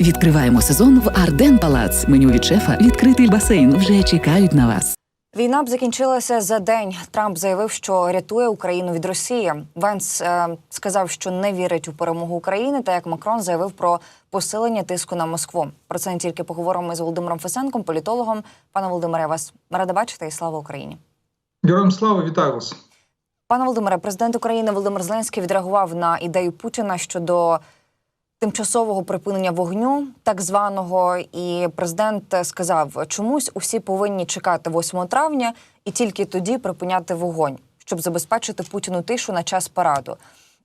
Відкриваємо сезон в Арден Палац. Меню від шефа, відкритий басейн вже чекають на вас. Війна б закінчилася за день. Трамп заявив, що рятує Україну від Росії. Венс е, сказав, що не вірить у перемогу України, та як Макрон заявив про посилення тиску на Москву. Про це не тільки поговоримо з Володимиром Фесенком, політологом. Пане Володимире, вас рада бачити і слава Україні. Героям слава, вітаю вас. Пане Володимире, президент України Володимир Зеленський відреагував на ідею Путіна щодо тимчасового припинення вогню, так званого, і президент сказав, чомусь усі повинні чекати 8 травня і тільки тоді припиняти вогонь, щоб забезпечити Путіну тишу на час параду.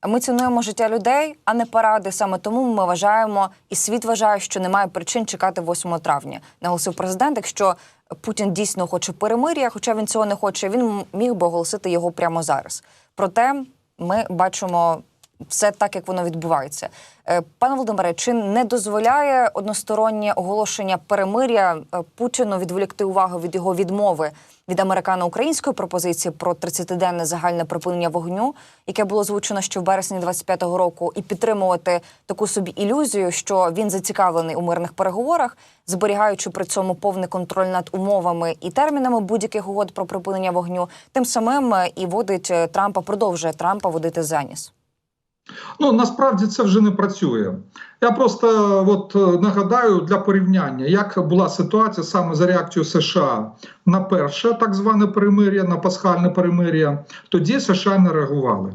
Ми цінуємо життя людей, а не паради. Саме тому ми вважаємо, і світ вважає, що немає причин чекати 8 травня. Наголосив президент. Якщо Путін дійсно хоче перемир'я, хоча він цього не хоче, він міг би оголосити його прямо зараз. Проте ми бачимо все так, як воно відбувається. Е, Пане Володимире, чи не дозволяє одностороннє оголошення перемиря е, Путіну відволікти увагу від його відмови від американо-української пропозиції про 30-денне загальне припинення вогню, яке було озвучено ще в березні 25-го року, і підтримувати таку собі ілюзію, що він зацікавлений у мирних переговорах, зберігаючи при цьому повний контроль над умовами і термінами будь-яких угод про припинення вогню, тим самим е, і водить Трампа, продовжує Трампа водити за ніс. Ну насправді це вже не працює. Я просто от е, нагадаю для порівняння, як була ситуація саме за реакцією США на перше так зване перемир'я, на пасхальне перемир'я. Тоді США не реагували.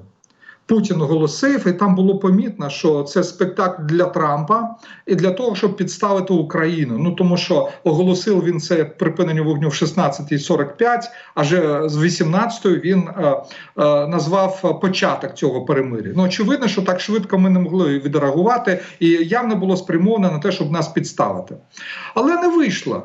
Путін оголосив, і там було помітно, що це спектакль для Трампа і для того, щоб підставити Україну. Ну тому що оголосив він це припинення вогню в 16.45, а вже з 18-ї він е, е, назвав початок цього перемир'я. Ну очевидно, що так швидко ми не могли відреагувати, і явно було спрямовано на те, щоб нас підставити. Але не вийшло.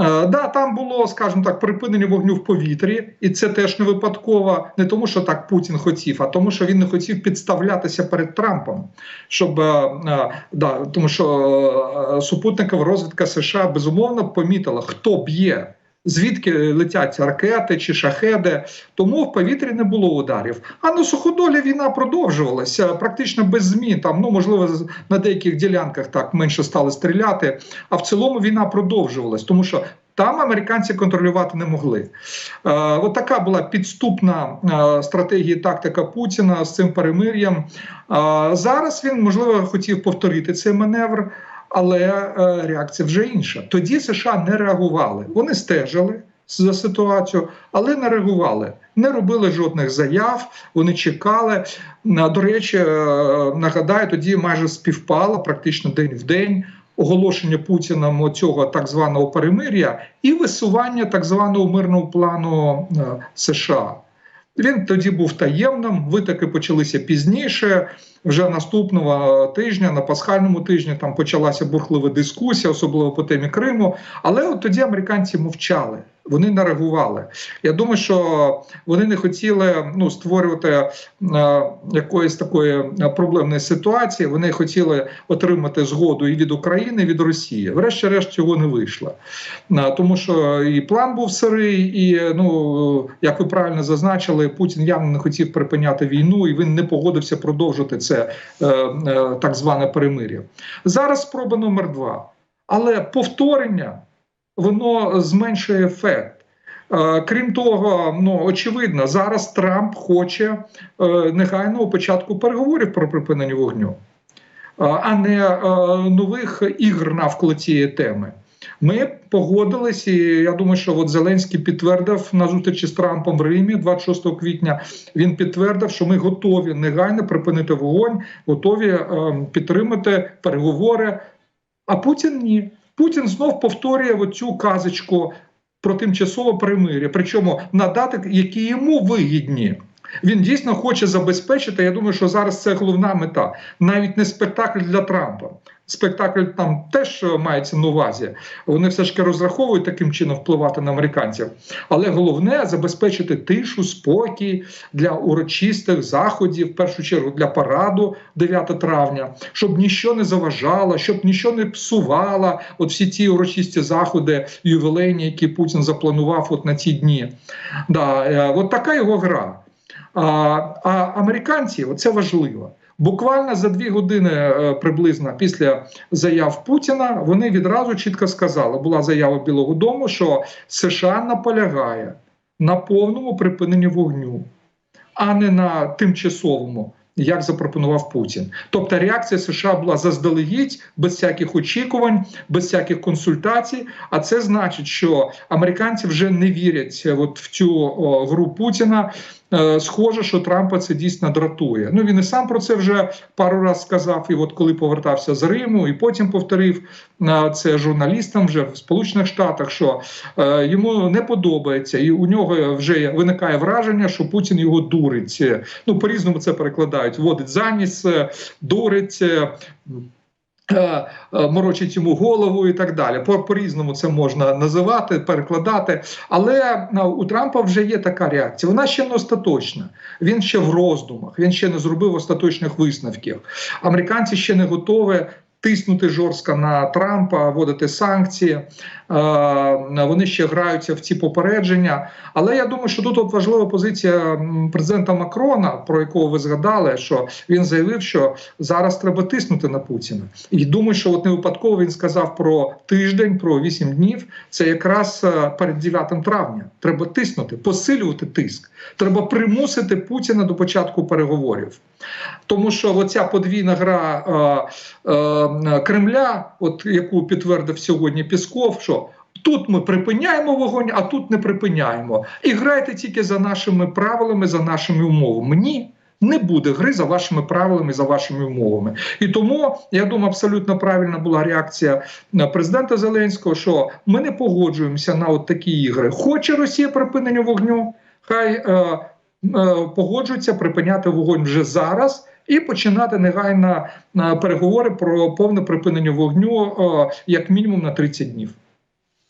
Е, Да, там було, скажімо так, припинення вогню в повітрі, і це теж не випадково, не тому, що так Путін хотів, а тому, що він не хотів підставлятися перед Трампом, щоб е, е, да, тому що супутників супутникова розвідка США безумовно помітила, хто б'є. Звідки летять ракети чи шахеди, тому в повітрі не було ударів. А на суходолі війна продовжувалася практично без змін. Там ну можливо на деяких ділянках так менше стали стріляти. А в цілому війна продовжувалась, тому що там американці контролювати не могли. Е, от така була підступна е, стратегія тактика Путіна з цим перемир'ям. Е, зараз він можливо хотів повторити цей маневр. Але е, реакція вже інша. Тоді США не реагували. Вони стежили за ситуацією, але не реагували, не робили жодних заяв. Вони чекали. До речі, е, нагадаю, тоді майже співпало практично день в день. Оголошення Путіном цього так званого перемир'я і висування так званого мирного плану е, США. Він тоді був таємним. Витоки почалися пізніше. Вже наступного тижня, на пасхальному тижні, там почалася бурхлива дискусія, особливо по темі Криму. Але от тоді американці мовчали. Вони не реагували. Я думаю, що вони не хотіли ну, створювати е, якоїсь такої проблемної ситуації. Вони хотіли отримати згоду і від України, і від Росії. Врешті-решт цього не вийшло. Е, Тому що і план був сирий, і ну як ви правильно зазначили, Путін явно не хотів припиняти війну, і він не погодився продовжити це е, е, так зване перемир'я. Зараз спроба номер два. Але повторення воно зменшує ефект. Е, Крім того, ну очевидно, зараз Трамп хоче негайного початку переговорів про припинення вогню, а не нових ігр навколо цієї теми. Ми погодились, і я думаю, що от Зеленський підтвердив на зустрічі з Трампом в Римі 26 квітня. Він підтвердив, що ми готові негайно припинити вогонь, готові е, підтримати переговори. А Путін ні. Путін знов повторює оцю казочку про тимчасове перемир'я, причому на які йому вигідні. Він дійсно хоче забезпечити. Я думаю, що зараз це головна мета. Навіть не спектакль для Трампа. Спектакль там теж мається на увазі. Вони все ж таки розраховують таким чином впливати на американців. Але головне забезпечити тишу, спокій для урочистих заходів, в першу чергу для параду 9 травня, щоб нічого не заважало, щоб нічого не псувало. От всі ці урочисті заходи, ювілейні, які Путін запланував от на ці дні. Да, е, от така його гра. А, а американці, це важливо. Буквально за дві години е, приблизно після заяв Путіна вони відразу чітко сказали: була заява Білого Дому, що США наполягає на повному припиненні вогню, а не на тимчасовому. Як запропонував Путін, тобто реакція США була заздалегідь, без всяких очікувань, без всяких консультацій. А це значить, що американці вже не вірять от в цю о, гру Путіна. Е, Схоже, що Трампа це дійсно дратує. Ну він і сам про це вже пару разів сказав. І от коли повертався з Риму, і потім повторив е, це журналістам вже в Сполучених Штатах, що е, йому не подобається, і у нього вже виникає враження, що Путін його дурить. Ну по різному це перекладають. Водить за ніс, е, дурить. Е, е, Морочить йому голову і так далі. По, по-різному це можна називати, перекладати. Але е, у Трампа вже є така реакція. Вона ще не остаточна. Він ще в роздумах, він ще не зробив остаточних висновків. Американці ще не готові. Тиснути жорстко на Трампа, вводити санкції, Е, вони ще граються в ці попередження. Але я думаю, що тут от важлива позиція президента Макрона, про якого ви згадали, що він заявив, що зараз треба тиснути на Путіна. І думаю, що от не випадково він сказав про тиждень, про 8 днів. Це якраз е, перед 9 травня. Треба тиснути, посилювати тиск. Треба примусити Путіна до початку переговорів. Тому що оця подвійна гра е, е, Кремля, от яку підтвердив сьогодні Пісков, що тут ми припиняємо вогонь, а тут не припиняємо. І грайте тільки за нашими правилами, за нашими умовами. Ні. Не буде гри за вашими правилами, за вашими умовами, і тому я думаю, абсолютно правильна була реакція президента Зеленського, що ми не погоджуємося на от такі ігри. Хоче Росія припинення вогню, хай е, е, погоджується припиняти вогонь вже зараз і починати негайно е, переговори про повне припинення вогню, е, як мінімум на 30 днів.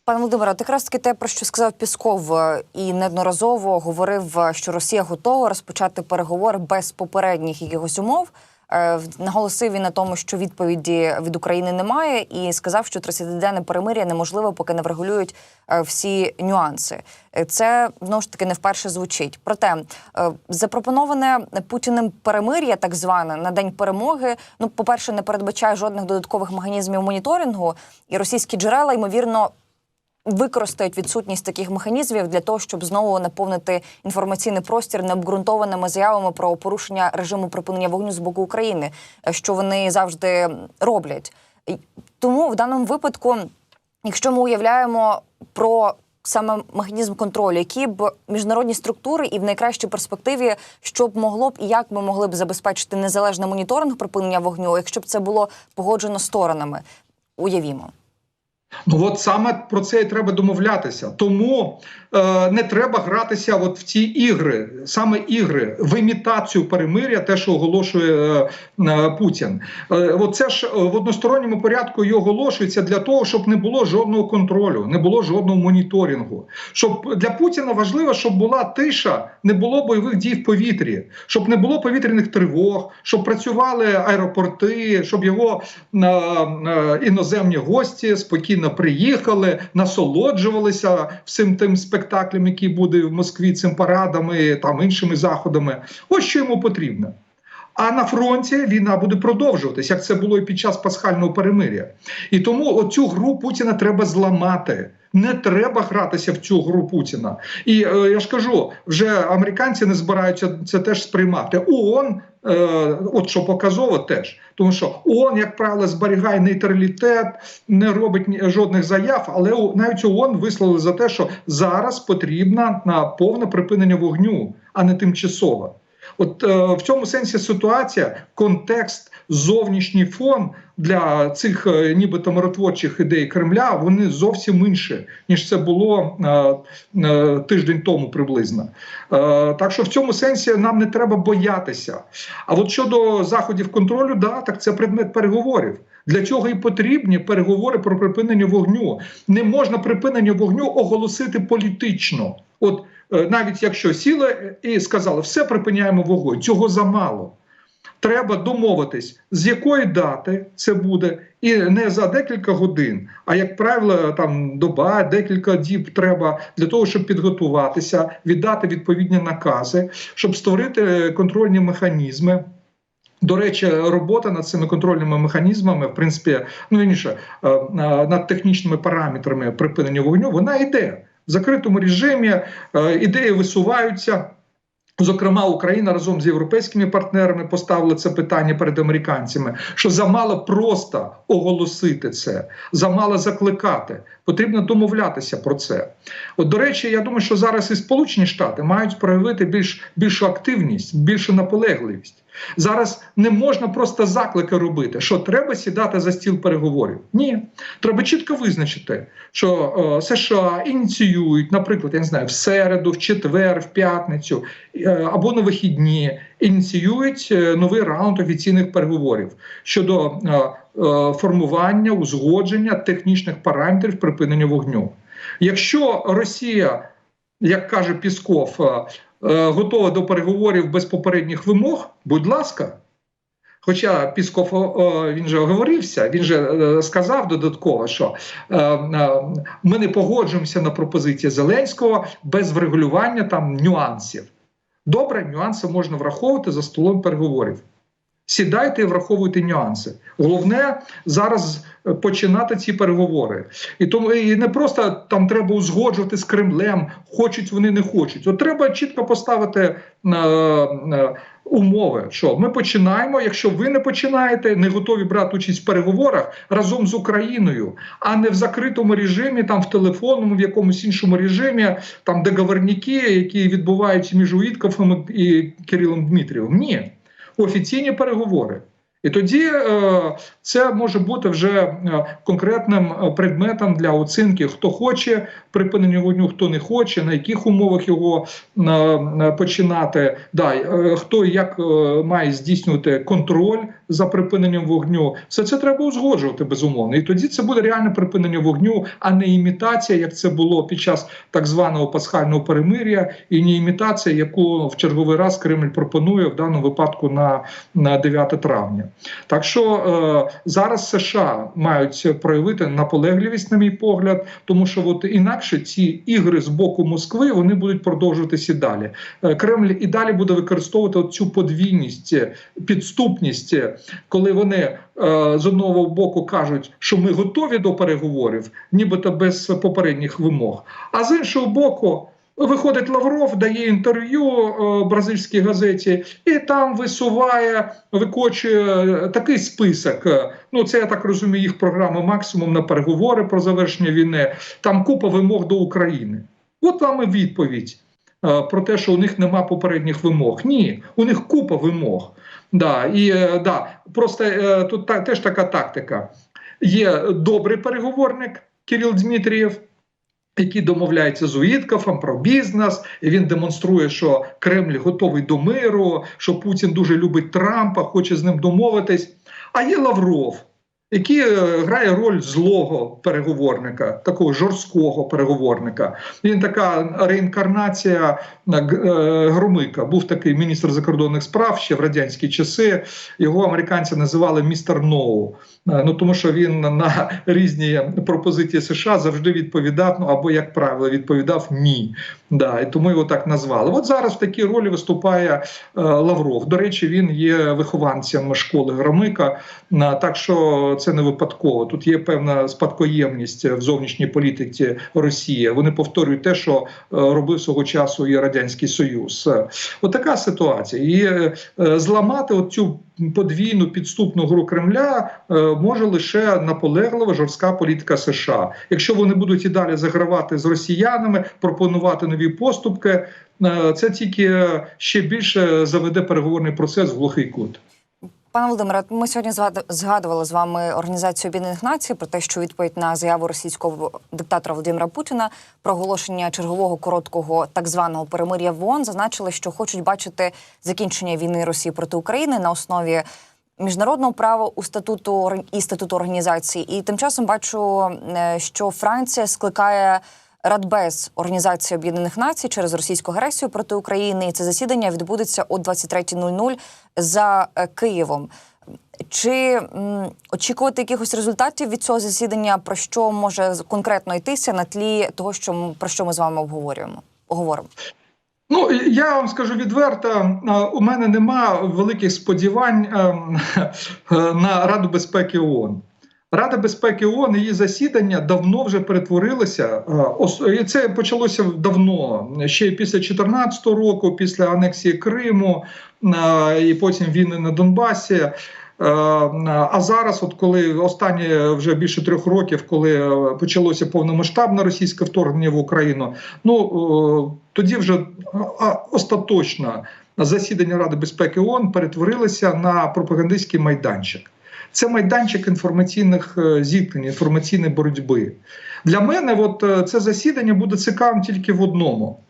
Пане Володимире, от якраз таки те, про що сказав Пісков, і неодноразово говорив, що Росія готова розпочати переговори без попередніх якихось умов. Е, Наголосив він на тому, що відповіді від України немає, і сказав, що 30-денне перемир'я неможливо, поки не врегулюють е, всі нюанси. Е, Це знову ж таки не вперше звучить. Проте запропоноване Путіним перемир'я, так зване на день перемоги. Ну, по перше, не передбачає жодних додаткових механізмів моніторингу, і російські джерела ймовірно використають відсутність таких механізмів для того, щоб знову наповнити інформаційний простір необґрунтованими заявами про порушення режиму припинення вогню з боку України, е, що вони завжди роблять. Тому в даному випадку, якщо ми уявляємо про саме механізм контролю, які б міжнародні структури і в найкращій перспективі, що б могло б і як ми могли б забезпечити незалежний моніторинг припинення вогню, якщо б це було погоджено сторонами, уявімо. Ну от саме про це і треба домовлятися. Тому е, не треба гратися от в ці ігри, саме ігри, в імітацію перемиря, те, що оголошує е, е, Путін. Е, от це ж е, в односторонньому порядку і оголошується для того, щоб не було жодного контролю, не було жодного моніторингу. Щоб для Путіна важливо, щоб була тиша, не було бойових дій в повітрі, щоб не було повітряних тривог, щоб працювали аеропорти, щоб його е, е, іноземні гості спокійно приїхали, насолоджувалися всім тим спектаклем, який буде в Москві, цим парадами, там іншими заходами. Ось що йому потрібно. А на фронті війна буде продовжуватись, як це було і під час пасхального перемиря. І тому оцю гру Путіна треба зламати. Не треба гратися в цю гру Путіна. І е, я ж кажу, вже американці не збираються це теж сприймати. ООН, е, от що показово, теж тому, що ООН, як правило, зберігає нейтралітет, не робить жодних заяв, але навіть ООН висловили за те, що зараз потрібно на повне припинення вогню, а не тимчасове. От е, в цьому сенсі ситуація, контекст, зовнішній фон для цих е, нібито миротворчих ідей Кремля вони зовсім інші, ніж це було е, е, тиждень тому приблизно. Е, так що в цьому сенсі нам не треба боятися. А от щодо заходів контролю, да, так це предмет переговорів. Для цього і потрібні переговори про припинення вогню. Не можна припинення вогню оголосити політично. От навіть якщо сіли і сказали, все припиняємо вогонь, цього замало. Треба домовитись, з якої дати це буде, і не за декілька годин, а як правило, там доба, декілька діб треба для того, щоб підготуватися, віддати відповідні накази, щоб створити контрольні механізми. До речі, робота над цими контрольними механізмами, в принципі, ну вірніше, е, е, над технічними параметрами припинення вогню, вона йде в закритому режимі. е, Ідеї висуваються. Зокрема, Україна разом з європейськими партнерами поставила це питання перед американцями, що замало просто оголосити це, замало закликати. Потрібно домовлятися про це. От, до речі, я думаю, що зараз і Сполучені Штати мають проявити більш більшу активність, більшу наполегливість. Зараз не можна просто заклики робити, що треба сідати за стіл переговорів. Ні, треба чітко визначити, що е, США ініціюють, наприклад, я не знаю, в середу, в четвер, в п'ятницю е, або на вихідні, ініціюють е, новий раунд офіційних переговорів щодо е, формування, узгодження технічних параметрів припинення вогню. Якщо Росія, як каже Пісков, готова до переговорів без попередніх вимог, будь ласка. Хоча Пісков він же оговорився, він же е, сказав додатково, що е, е, ми не погоджуємося на пропозиції Зеленського без врегулювання там нюансів. Добре, нюанси можна враховувати за столом переговорів. Сідайте і враховуйте нюанси. Головне зараз е, починати ці переговори. І тому і не просто там треба узгоджувати з Кремлем, хочуть вони не хочуть. От треба чітко поставити е, е, умови, що ми починаємо. Якщо ви не починаєте, не готові брати участь в переговорах разом з Україною, а не в закритому режимі, там в телефонному, в якомусь іншому режимі, там договорники, які відбуваються між Уіткофом і Кирилом Дмитрієвим. Ні офіційні переговори. І тоді е, це може бути вже е, конкретним е, предметом для оцінки, хто хоче припинення вогню, хто не хоче, на яких умовах його починати, да, хто як має здійснювати контроль за припиненням вогню. Все це треба узгоджувати безумовно. І тоді це буде реальне припинення вогню, а не імітація, як це було під час так званого пасхального перемир'я, і не імітація, яку в черговий раз Кремль пропонує в даному випадку на 9 травня. Так що е, зараз США мають проявити наполегливість, на мій погляд, тому що от інакше ці ігри з боку Москви вони будуть продовжуватися і далі. Е, Кремль і далі буде використовувати цю подвійність, е, підступність, е, коли вони з одного боку кажуть, що ми готові до переговорів, нібито без попередніх вимог, а з іншого боку. Виходить Лавров, дає інтерв'ю е, бразильській газеті, і там висуває, викочує такий список. Ну, це я так розумію, їх програма максимум на переговори про завершення війни. Там купа вимог до України. От вам і відповідь е, про те, що у них нема попередніх вимог. Ні, у них купа вимог. Да, і е, да, просто тут теж така тактика. Є добрий переговорник Кирил Дмитрієв який домовляються з Уіткофом про бізнес, і він демонструє, що Кремль готовий до миру, що Путін дуже любить Трампа, хоче з ним домовитись. А є Лавров, який е, грає роль злого переговорника, такого жорсткого переговорника. Він така реінкарнація е, Громика. Був такий міністр закордонних справ ще в радянські часи. Його американці називали містер Ноу. Е, Ну тому що він на різні пропозиції США завжди відповідав, ну або як правило, відповідав ні. Да, і тому його так назвали. От зараз в такій ролі виступає е, Лавров. До речі, він є вихованцем школи Громика. Е, так що це не випадково. Тут є певна спадкоємність в зовнішній політиці Росії. Вони повторюють те, що е, робив свого часу і радянський Союз. Е, От ситуація. І зламати цю подвійну підступну гру Кремля е, може лише наполеглива жорстка політика США. Якщо вони будуть і далі загравати з росіянами, пропонувати нові поступки, е, це тільки ще більше заведе переговорний процес в глухий кут. Пане Володимире, ми сьогодні згад- згадували з вами Організацію Об'єднаних Націй про те, що відповідь на заяву російського диктатора Володимира Путіна про оголошення чергового короткого так званого перемир'я в ООН зазначили, що хочуть бачити закінчення війни Росії проти України на основі міжнародного права у статуту і статуту організації. І тим часом бачу, е, що Франція скликає. Радбез Організації Об'єднаних Націй через російську агресію проти України. І це засідання відбудеться о 23.00 за е, Києвом. Чи очікувати якихось результатів від цього засідання? Про що може конкретно йтися на тлі того, що про що ми з вами обговорюємо? Оговоримо. Ну я вам скажу відверто, е, у мене нема великих сподівань е, на Раду безпеки ООН. Рада безпеки ООН, її засідання давно вже перетворилося. е, І це почалося давно, ще після 2014 року, після анексії Криму е, і потім війни на Донбасі. Е, А зараз, от коли останні вже більше трьох років, коли почалося повномасштабне російське вторгнення в Україну, ну тоді вже остаточно засідання Ради безпеки ООН перетворилося на пропагандистський майданчик. Це майданчик інформаційних е, зіткнень, інформаційної боротьби. Для мене от, е, це засідання буде цікавим тільки в одному: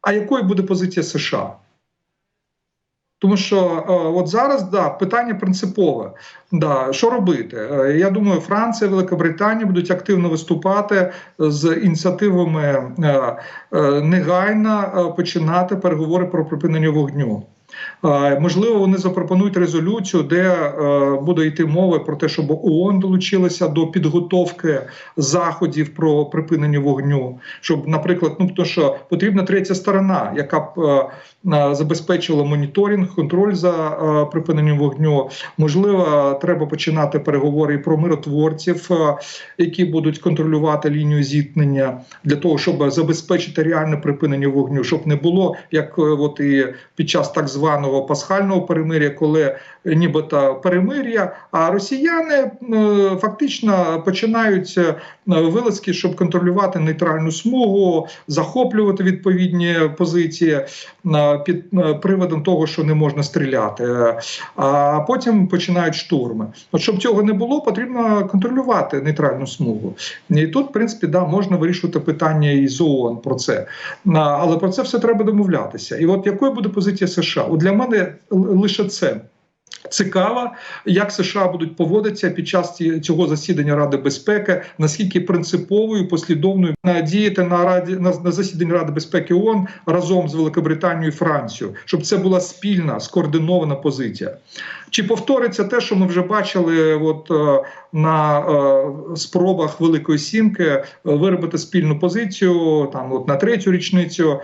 а якою буде позиція США? Тому що е, от зараз да, питання принципове. Да, що робити? Я думаю, Франція, Велика Британія будуть активно виступати з ініціативами негайно починати переговори про припинення вогню. Е, Можливо, вони запропонують резолюцію, де е, буде йти мова про те, щоб ООН долучилася до підготовки заходів про припинення вогню. Щоб, наприклад, ну тому що потрібна третя сторона, яка б е, забезпечила моніторинг, контроль за припиненням вогню. Можливо, треба починати переговори про миротворців, які будуть контролювати лінію зіткнення для того, щоб забезпечити реальне припинення вогню, щоб не було як от і під час так званого пасхального перемиря, коли нібито перемир'я, а росіяни е, фактично починають е, вилазки, щоб контролювати нейтральну смугу, захоплювати відповідні позиції е, під приводом того, що не можна стріляти. А потім починають штурми. От щоб цього не було, потрібно контролювати нейтральну смугу. І тут, в принципі, да, можна вирішувати питання із ООН про це. Але про це все треба домовлятися. І от якою буде позиція США? Для мене лише це. Цікаво, як США будуть поводитися під час цього засідання Ради безпеки, наскільки принциповою, послідовною е, діяти на раді на, на засіданні Ради безпеки ООН разом з Великобританією і Францією, щоб це була спільна скоординована позиція. Чи повториться те, що ми вже бачили, от е, на е, спробах Великої Сімки е, виробити спільну позицію там, от на третю річницю е,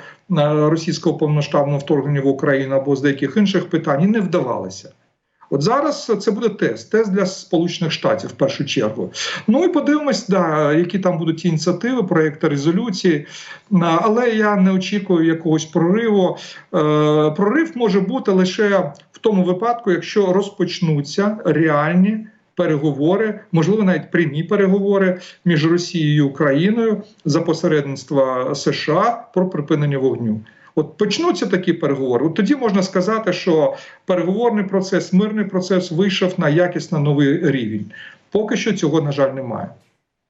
російського повноштабного вторгнення в Україну або з деяких інших питань, і не вдавалося. От зараз це буде тест, тест для Сполучених Штатів в першу чергу. Ну і подивимось, да, які там будуть ініціативи, проекти резолюції. Але я не очікую якогось прориву. Е, Прорив може бути лише в тому випадку, якщо розпочнуться реальні. Переговори, можливо, навіть прямі переговори між Росією і Україною за посередництва США про припинення вогню. От почнуться такі переговори. От тоді можна сказати, що переговорний процес, мирний процес вийшов на якісно новий рівень. Поки що цього, на жаль, немає.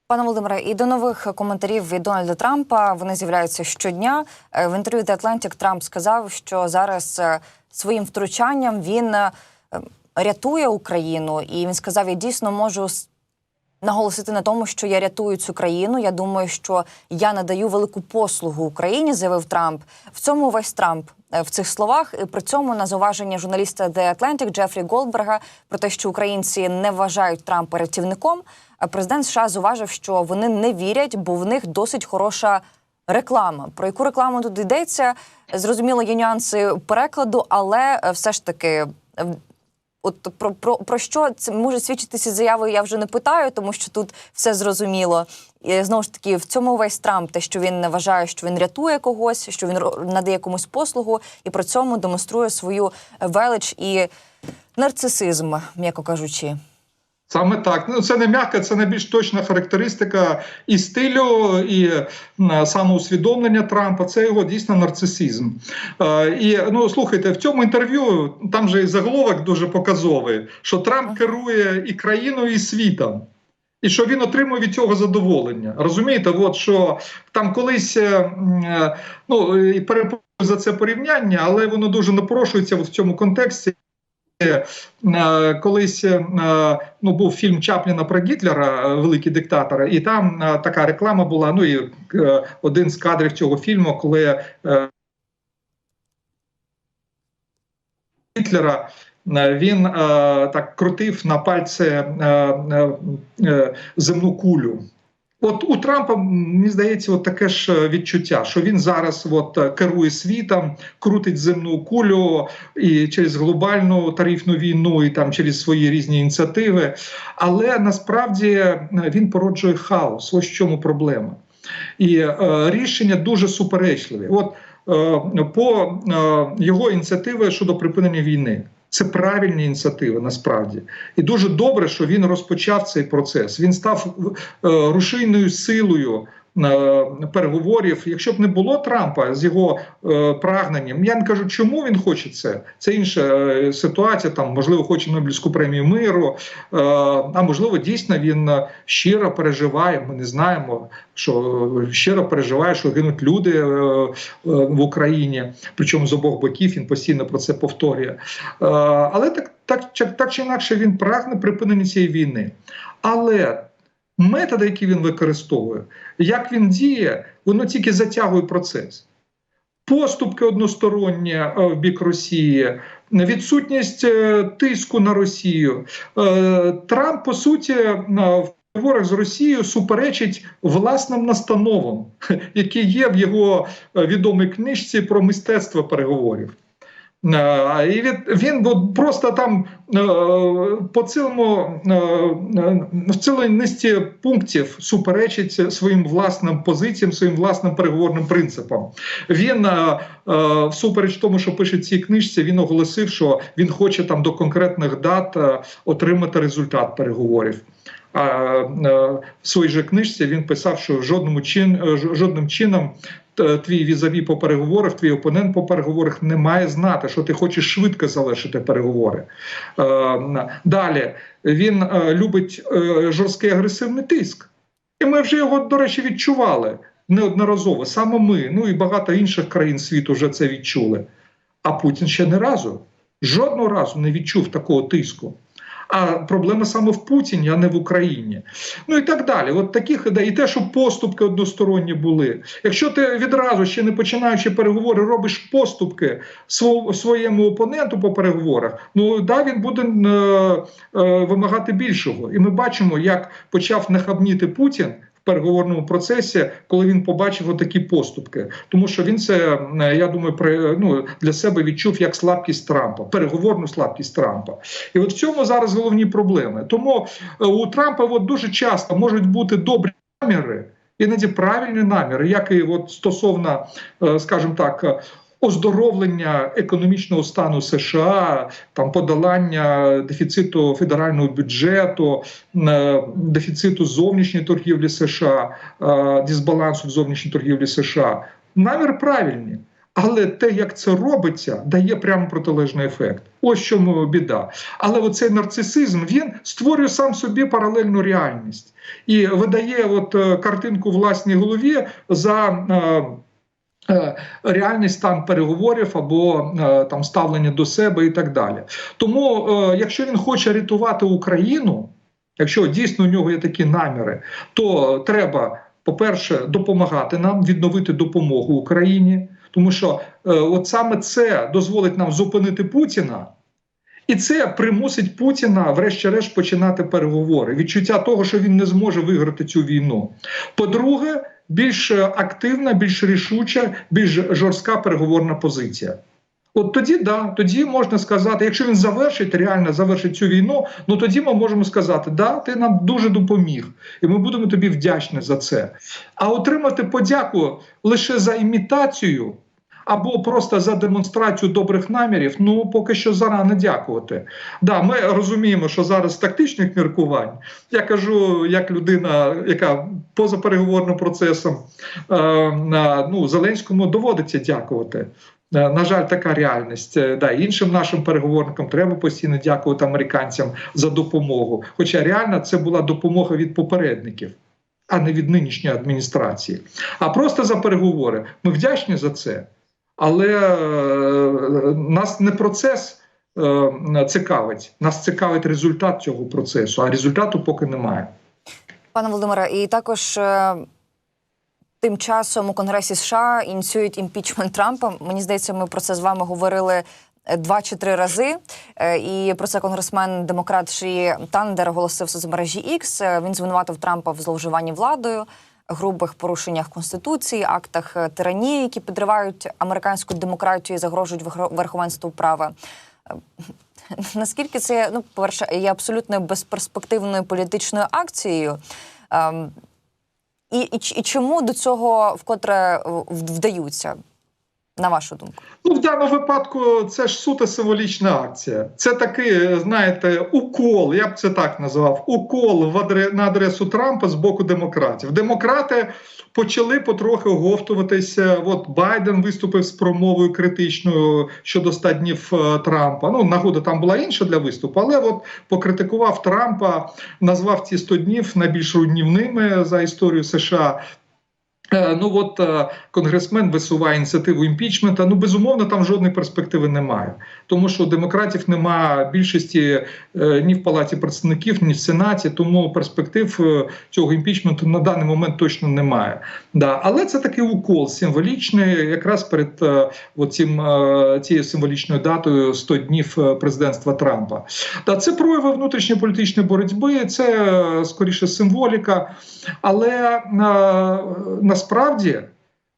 Пане Володимире, і до нових коментарів від Дональда Трампа вони з'являються щодня. Е, В інтерв'ю The Atlantic Трамп сказав, що зараз е, своїм втручанням він е, рятує Україну, і він сказав: я дійсно можу наголосити на тому, що я рятую цю країну. Я думаю, що я надаю велику послугу Україні, заявив Трамп. В цьому весь Трамп е, в цих словах. І при цьому на зауваження журналіста The Atlantic Джефрі Голдберга про те, що українці не вважають Трампа рятівником. е, Президент США зауважив, що вони не вірять, бо в них досить хороша реклама. Про яку рекламу тут йдеться? Зрозуміло, є нюанси перекладу, але е, все ж таки. От про, про, про що це може свідчити ці заяви, я вже не питаю, тому що тут все зрозуміло. І знову ж таки, в цьому весь Трамп, те, що він вважає, що він рятує когось, що він надає комусь послугу, і при цьому демонструє свою велич і нарцисизм, м'яко кажучи. Саме так. Ну це не м'яка, це найбільш точна характеристика і стилю, і самоусвідомлення Трампа. Це його дійсно нарцисизм. Е, і ну слухайте, в цьому інтерв'ю там же і заголовок дуже показовий, що Трамп керує і країною, і світом. І що він отримує від цього задоволення. Розумієте, от що там колись е, е, ну і перепрошую за це порівняння, але воно дуже напрошується в цьому контексті. Е, Колись е, ну, був фільм Чапліна про Гітлера, е, великий диктатор, і там така реклама була. Ну і один з кадрів цього фільму, коли Гітлера. Він е, так крутив на пальці е, е, земну кулю. От у Трампа мені здається, от таке ж е, відчуття, що він зараз от е, керує світом, крутить земну кулю і через глобальну тарифну війну, і там через свої різні ініціативи. Але насправді е, він породжує хаос. Ось в чому проблема. І е, рішення дуже суперечливі. От е, по е, його ініціативи щодо припинення війни. Це правильні ініціативи насправді, і дуже добре, що він розпочав цей процес. Він став е, рушійною силою переговорів. Якщо б не було Трампа з його е, прагненням, я не кажу, чому він хоче це. Це інша е, ситуація. Там можливо хоче Нобелівську премію миру, е, а можливо, дійсно він е, щиро переживає. Ми не знаємо, що щиро переживає, що гинуть люди е, е, в Україні, причому з обох боків він постійно про це повторює. Е, Але так, так, так чи інакше він прагне припинення цієї війни. Але методи, які він використовує, як він діє, воно тільки затягує процес. Поступки односторонні е, в бік Росії, відсутність е, тиску на Росію. Е, Трамп, по суті, в переговорах з Росією суперечить власним настановам, які є в його відомій книжці про мистецтво переговорів. Е, І він, просто там е, по цілому е, в цілій низці пунктів суперечить своїм власним позиціям, своїм власним переговорним принципам. Він всупереч тому, що пише в цій книжці, він оголосив, що він хоче там до конкретних дат отримати результат переговорів. А в своїй же книжці він писав, що жодному чин, жодним чином твій візаві по переговорах, твій опонент по переговорах не має знати, що ти хочеш швидко завершити переговори. Е, Далі він е, любить е, жорсткий агресивний тиск. І ми вже його, до речі, відчували неодноразово. Саме ми, ну і багато інших країн світу вже це відчули. А Путін ще не разу, жодного разу не відчув такого тиску. А проблема саме в Путіні, а не в Україні. Ну і так далі. От таких. І те, що поступки односторонні були. Якщо ти відразу, ще не починаючи переговори, робиш поступки своєму опоненту по переговорах, ну да, він буде е, е, вимагати більшого. І ми бачимо, як почав нахабніти Путін. Переговорному процесі, коли він побачив отакі поступки, тому що він це е, я думаю, при ну для себе відчув як слабкість Трампа, переговорну слабкість Трампа. І от в цьому зараз головні проблеми. Тому е, у Трампа от дуже часто можуть бути добрі наміри, іноді правильні наміри, як і от стосовно, е, скажімо так. Оздоровлення економічного стану США, там подолання дефіциту федерального бюджету, е, дефіциту зовнішньої торгівлі США, е, дисбалансу в зовнішній торгівлі США. Намір правильний. Але те, як це робиться, дає прямо протилежний ефект. Ось чому біда. Але оцей нарцисизм він створює сам собі паралельну реальність і видає от е, картинку власній голові за. Е, Реальний стан переговорів або е, там ставлення до себе і так далі. Тому, е, якщо він хоче рятувати Україну, якщо дійсно у нього є такі наміри, то треба, по-перше, допомагати нам відновити допомогу Україні, тому що от саме це дозволить нам зупинити Путіна. І це примусить Путіна, врешті-решт, починати переговори. Відчуття того, що він не зможе виграти цю війну. По-друге, більш активна, більш рішуча, більш жорстка переговорна позиція. От тоді да, тоді можна сказати, якщо він завершить, реально завершить цю війну, ну тоді ми можемо сказати, да, ти нам дуже допоміг, і ми будемо тобі вдячні за це. А отримати подяку лише за імітацію або просто за демонстрацію добрих намірів, ну поки що зарано дякувати. Да, ми розуміємо, що зараз тактичних міркувань я кажу, як людина, яка поза переговорним процесом е, на, ну, Зеленському доводиться дякувати. Е, На жаль, така реальність. Е, Да, іншим нашим переговорникам треба постійно дякувати американцям за допомогу. Хоча реально це була допомога від попередників, а не від нинішньої адміністрації. А просто за переговори. Ми вдячні за це. Але е, нас не процес е, цікавить, нас цікавить результат цього процесу, а результату поки немає. Пане Володимире, і також е, тим часом у Конгресі США ініціюють імпічмент Трампа. Мені здається, ми про це з вами говорили два чи три рази. І про це конгресмен демократ Шрі Тандер оголосив в соцмережі X. Він звинуватив Трампа в зловживанні владою, грубих порушеннях конституції, актах е, тиранії, які підривають американську демократію і загрожують верх- верховенству права. Е, Наскільки це ну, по-перше, є абсолютно безперспективною політичною акцією? Ем, і, і, і чому до цього вкотре вдаються, на вашу думку? Ну, в даному випадку це ж суто символічна акція. Це такий, знаєте, укол, я б це так назвав, укол в адре, на адресу Трампа з боку демократів. Демократи почали потрохи оговтуватися. От Байден виступив з промовою критичною щодо 100 днів е, Трампа. Ну, нагода там була інша для виступу, але от покритикував Трампа, назвав ці 100 днів найбільш руйнівними за історію США. Е, Ну от е, конгресмен висуває ініціативу імпічмента. Ну безумовно, там жодної перспективи немає, тому що демократів немає більшості е, ні в палаті представників, ні в сенаті. Тому перспектив цього імпічменту на даний момент точно немає. Да, але це такий укол символічний, якраз перед оцім, цією символічною датою 100 днів президентства Трампа. Да, це прояви внутрішньої політичної боротьби, це скоріше символіка. Але е, насправді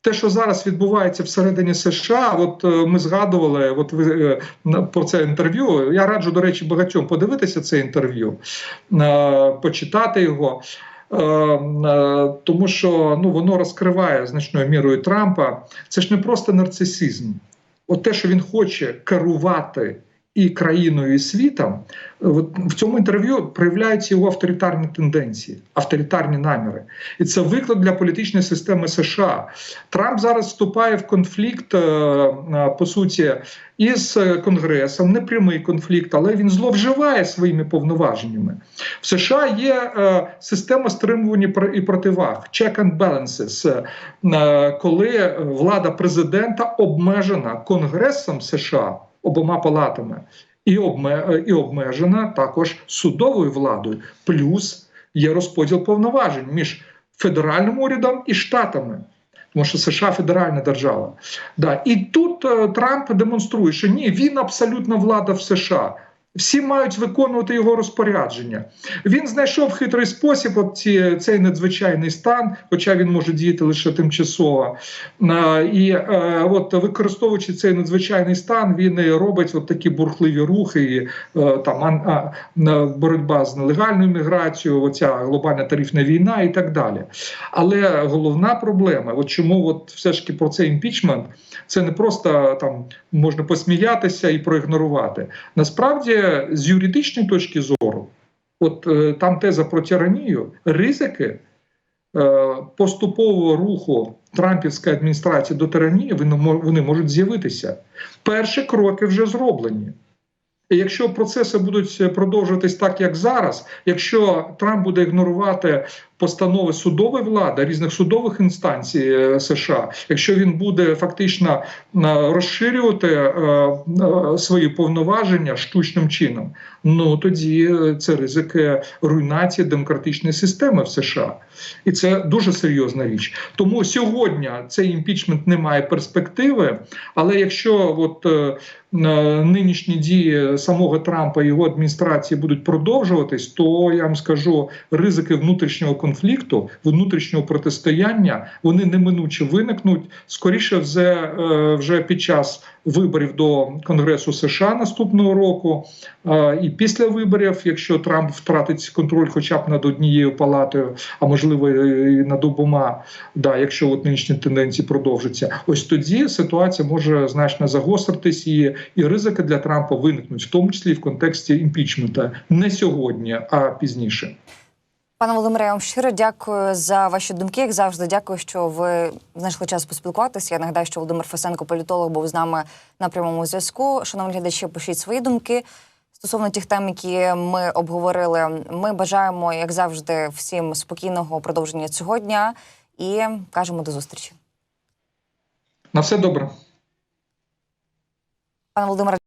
те, що зараз відбувається всередині США, от е, ми згадували, от ви е, про це інтерв'ю. Я раджу, до речі, багатьом подивитися це інтерв'ю, е, почитати його. Тому що ну воно розкриває значною мірою Трампа. Це ж не просто нарцисизм. От те, що він хоче керувати і країною, і світом, от в цьому інтерв'ю проявляються його авторитарні тенденції, авторитарні наміри. І це виклик для політичної системи США. Трамп зараз вступає в конфлікт, е, е, по суті, із е, Конгресом, не прямий конфлікт, але він зловживає своїми повноваженнями. В США є е, система стримування і противаг, check and balances, е, коли влада президента обмежена Конгресом США обома палатами. І обме- і обмежена також судовою владою, плюс є розподіл повноважень між федеральним урядом і штатами. Тому що США федеральна держава. Да. І тут е, Трамп демонструє, що ні, він абсолютна влада в США. Всі мають виконувати його розпорядження. Він знайшов хитрий спосіб, от ці, цей надзвичайний стан, хоча він може діяти лише тимчасово. Е, І е, от використовуючи цей надзвичайний стан, він і робить от такі бурхливі рухи, і, е, там ан- а, боротьба з нелегальною міграцією, оця глобальна тарифна війна і так далі. Але головна проблема, от чому от все ж таки про цей імпічмент, це не просто там можна посміятися і проігнорувати. Насправді, з юридичної точки зору, от е, там теза про тиранію, ризики е, поступового руху Трампівської адміністрації до тиранії вони, мо- вони можуть з'явитися. Перші кроки вже зроблені. І якщо процеси будуть продовжуватись так, як зараз, якщо Трамп буде ігнорувати постанови судової влади різних судових інстанцій е, США, якщо він буде фактично е, розширювати е, свої повноваження штучним чином, ну тоді це ризик е, руйнації демократичної системи в США, і це дуже серйозна річ. Тому сьогодні цей імпічмент не має перспективи. Але якщо от нинішні дії самого Трампа і його адміністрації будуть продовжуватись, то я вам скажу ризики внутрішнього конфлікту, внутрішнього протистояння вони неминуче виникнуть скоріше вже, е, вже під час виборів до Конгресу США наступного року. Е, І після виборів, якщо Трамп втратить контроль, хоча б над однією палатою, а можливо і над обома, да, якщо от нинішні тенденції продовжаться, ось тоді ситуація може значно загостритись, і, і ризики для Трампа виникнуть, в тому числі в контексті імпічмента не сьогодні, а пізніше. Пане Володимире, я вам щиро дякую за ваші думки. Як завжди, дякую, що ви знайшли час поспілкуватися. Я нагадаю, що Володимир Фесенко, політолог, був з нами на прямому зв'язку. Шановні глядачі, пишіть свої думки стосовно тих тем, які ми обговорили. Ми бажаємо, як завжди, всім спокійного продовження цього дня і кажемо до зустрічі. На все добре. Пане Володимире.